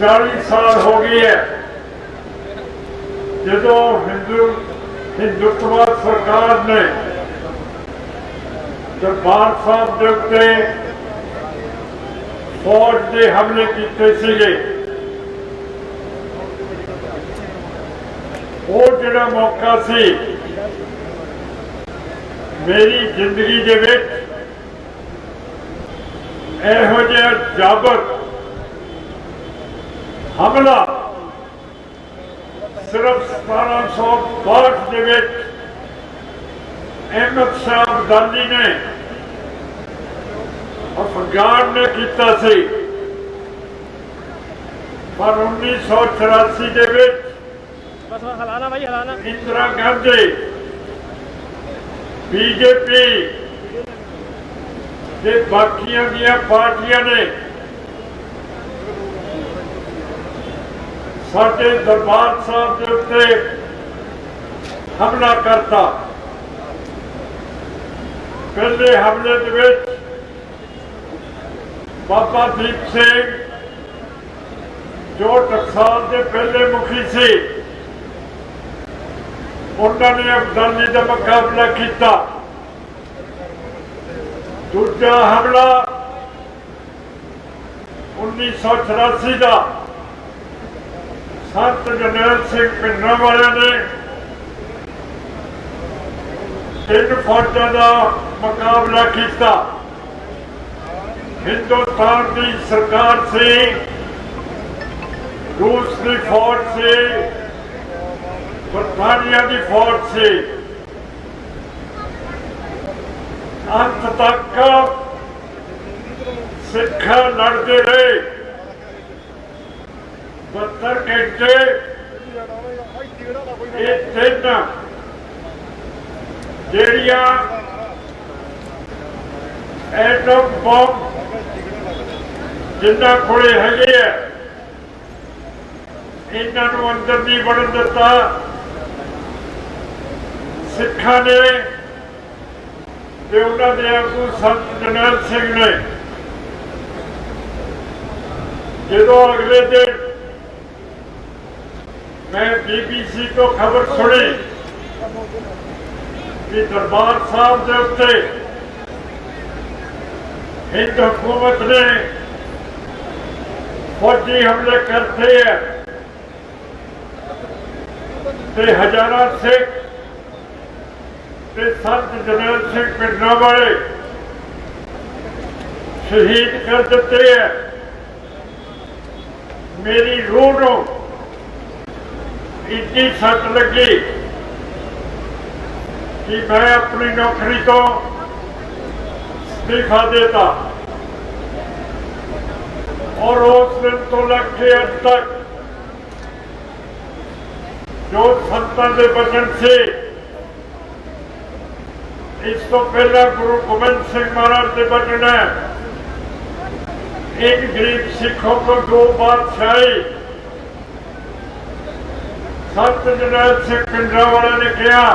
40 ਸਾਲ ਹੋ ਗਏ ਹੈ। ਜਦੋਂ ਹਿੰਦੂ ਹਿੰਦੁਤਵਾ ਸਰਕਾਰ ਨੇ ਦਰਬਾਰ ਸਾਹਿਬ ਦੇ ਉੱਤੇ ਫੌਜ ਦੇ ਹਮਲੇ ਕੀਤੇ ਸੀਗੇ, ਉਹ ਜਿਹੜਾ ਮੌਕਾ ਸੀ, ਮੇਰੀ ਜ਼ਿੰਦਗੀ ਦੇ ਵਿੱਚ ਇਹੋ ਜਿਹਾ ਜਾਬਰ ਹਮਲਾ ਸਿਰਫ 1762 ਦੇ ਵਿੱਚ ਅਹਿਮਦ ਸਾਹਿਬ ਗਾਂਧੀ ਨੇ ਅਫਗਾਨ ਨੇ ਕੀਤਾ ਸੀ। ਪਰ 1984 ਦੇ ਵਿੱਚ ਬਸ ਹਲਾਣਾ ਭਾਈ ਹਲਾਣਾ। ਇੰਦਰਾ ਗਾਂਧੀ ਬੀਜੇਪੀ ਤੇ ਬਾਕੀਆਂ ਦੀਆਂ ਪਾਰਟੀਆਂ ਨੇ ਸਾਡੇ ਦਰਬਾਰ ਸਾਹਿਬ ਦੇ ਉੱਤੇ ਹਮਲਾ ਕਰਤਾ। ਪਹਿਲੇ ਹਮਲੇ ਦੇ ਵਿੱਚ ਬਾਬਾ ਦੀਪ ਸਿੰਘ ਜੋ ਟਕਸਾਲ ਦੇ ਪਹਿਲੇ ਮੁਖੀ ਸੀ, ਉਹਨਾਂ ਨੇ ਅਬਦਾਲੀ ਦਾ ਮੁਕਾਬਲਾ ਕੀਤਾ। ਦੂਜਾ ਹਮਲਾ 1984 ਦਾ ਸੰਤ ਜਨਰਲ ਸਿੰਘ ਪਿੰਡਾਂ ਵਾਲਿਆਂ ਨੇ ਤਿੰਨ ਫੌਜਾਂ ਦਾ ਮੁਕਾਬਲਾ ਕੀਤਾ। ਹਿੰਦੁਸਤਾਨ ਦੀ ਸਰਕਾਰ ਸੀ, ਰੂਸ ਦੀ ਫੌਜ ਸੀ, ਬਰਤਾਨੀਆ ਦੀ ਫੌਜ ਸੀ। ਅੰਤ ਤੱਕ ਸਿੱਖਾਂ ਲੜਦੇ ਰਹੇ। 72 ਘੰਟੇ ਇਹ ਤਿੰਨ ਜਿਹੜੀਆਂ ਐਟਮ ਬੰਬ ਜਿੰਨਾ ਕੋਲੇ ਹੈਗੇ ਆ, ਇਹਨਾਂ ਨੂੰ ਅੰਦਰ ਨਹੀਂ ਵੜਨ ਦਿੱਤਾ। ਸਿੱਖਾਂ ਨੇ ਤੇ ਉਹਨਾਂ ਦੇ ਆਗੂ ਸੰਤ ਜਰਨੈਲ ਸਿੰਘ ਨੇ। ਜਦੋਂ ਅਗਲੇ ਦਿਨ ਮੈਂ ਬੀਬੀਸੀ ਤੋਂ ਖਬਰ ਸੁਣੀ ਕਿ ਦਰਬਾਰ ਸਾਹਿਬ ਦੇ ਉੱਤੇ ਹਿੰਦ ਹਕੂਮਤ ਨੇ ਫੌਜੀ ਹਮਲੇ ਕਰਤੇ ਹੈ ਤੇ ਹਜ਼ਾਰਾਂ ਸਿੱਖ ਤੇ ਸੰਤ ਜਨਰਲ ਸਿੰਘ ਪਿੰਡਾਂ ਵਾਲੇ ਸ਼ਹੀਦ ਕਰ ਦਿੱਤੇ ਹੈ। ਮੇਰੀ ਰੂਹ ਨੂੰ ਇੰਨੀ ਸੱਟ ਲੱਗੀ ਕਿ ਮੈਂ ਆਪਣੀ ਨੌਕਰੀ ਤੋਂ ਅਸਤੀਫਾ ਦੇਤਾ ਔਰ ਉਸ ਦਿਨ ਤੋਂ ਲੈ ਕੇ ਅੱਜ ਤੱਕ ਜੋ ਸੰਤਾਂ ਦੇ ਬਚਨ ਸੀ ਇਸ ਤੋਂ ਪਹਿਲਾਂ ਗੁਰੂ ਗੋਬਿੰਦ ਸਿੰਘ ਮਹਾਰਾਜ ਦੇ ਬਚਨ ਹੈ ਇੱਕ ਗਰੀਬ ਸਿੱਖੋਂ ਕੋ ਦੋ ਬਾਦਸ਼ਾਹੀ ਸੰਤ ਜਨਰਲ ਸਿੰਘ ਪਿੰਡਰਾ ਵਾਲਾ ਨੇ ਕਿਹਾ,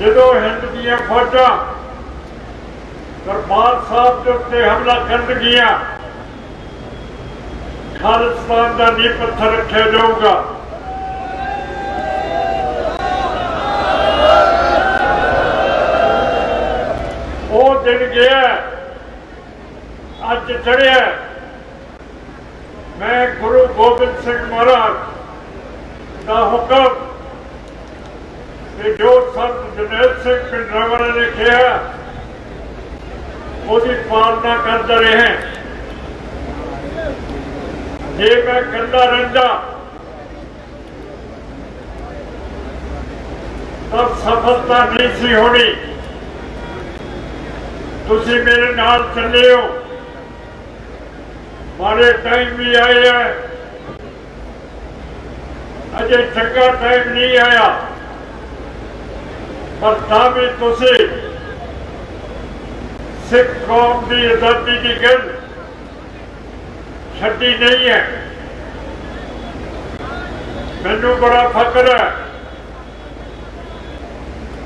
ਜਦੋਂ ਹਿੰਦ ਦੀਆਂ ਫੌਜਾਂ ਦਰਬਾਰ ਸਾਹਿਬ ਦੇ ਉੱਤੇ ਹਮਲਾ ਕਰਨ ਗਿਆ ਖਾਲਿਸਤਾਨ ਦਾ ਨੀਂਹ ਪੱਥਰ ਰੱਖਿਆ ਜਾਊਗਾ। ਉਹ ਦਿਨ ਗਿਆ, ਅੱਜ ਚੜਿਆ ਮੈਂ ਗੁਰੂ ਗੋਬਿੰਦ ਸਿੰਘ ਮਹਾਰਾਜ ਦਾ ਹੁਕਮ ਤੇ ਜੋ ਸੰਤ ਜਨਰਲ ਸਿੰਘ ਪਿੰਡਰਾਵਾਲਾ ਨੇ ਕਿਹਾ ਉਹਦੀ ਪਾਲਣਾ ਕਰਦਾ ਰਿਹਾ ਜੇ ਮੈਂ ਕਰਦਾ ਰਹਿੰਦਾ, ਤਾਂ ਸਫਲਤਾ ਨਹੀਂ ਸੀ ਹੋਣੀ। ਤੁਸੀਂ ਮੇਰੇ ਨਾਲ ਚੱਲੇ ਹੋ। ਮਾਰੇ ਟਾਈਮ ਵੀ ਆਏ ਹੈ। ਅਜੇ ਚੰਗਾ ਟਾਈਮ ਨਹੀਂ ਆਇਆ। ਪਰ ਤਾਂ ਵੀ ਤੁਸੀਂ ਸਿੱਖ ਕੌਮ ਦੀ ਆਜ਼ਾਦੀ ਦੀ ਗੱਲ ਛੱਡੀ ਨਹੀਂ ਹੈ। ਮੈਨੂੰ ਬੜਾ ਫਖਰ ਹੈ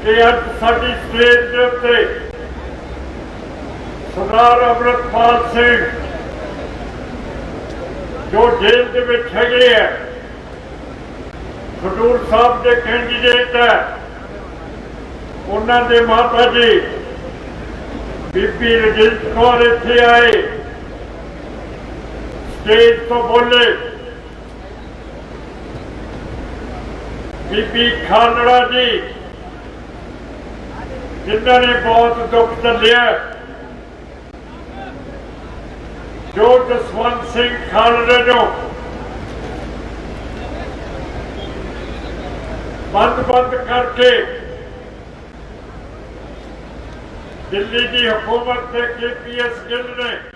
ਕਿ ਅੱਜ ਸਾਡੀ ਸਟੇਜ ਦੇ ਉੱਤੇ ਸਰਦਾਰ ਅਮਰਤਪਾਲ ਸਿੰਘ ਜੋ ਜੇਲ੍ਹ ਦੇ ਵਿੱਚ ਹੈਗੇ ਆ ਖਡੂਰ ਸਾਹਿਬ ਦੇ ਕੈਂਡੀਡੇਟ ਹੈ, ਉਹਨਾਂ ਦੇ ਮਾਤਾ ਜੀ, ਬੀਬੀ ਰਜਿੰਦਰ ਕੌਰ ਇੱਥੇ ਆਏ। ਸਟੇਜ ਤੋਂ ਬੋਲੇ। ਬੀਬੀ ਖਾਲੜਾ ਜੀ, ਜਿਨ੍ਹਾਂ ਨੇ ਬਹੁਤ ਦੁੱਖ ਝੱਲਿਆ। ਜੋ ਜਸਵੰਤ ਸਿੰਘ ਖਾਲੜੇ ਨੂੰ ਬੰਦ ਬੰਦ ਕਰਕੇ ਦਿੱਲੀ ਦੀ ਹਕੂਮਤ ਤੇ ਕੇਪੀਐਸ ਗਿੱਲ ਨੇ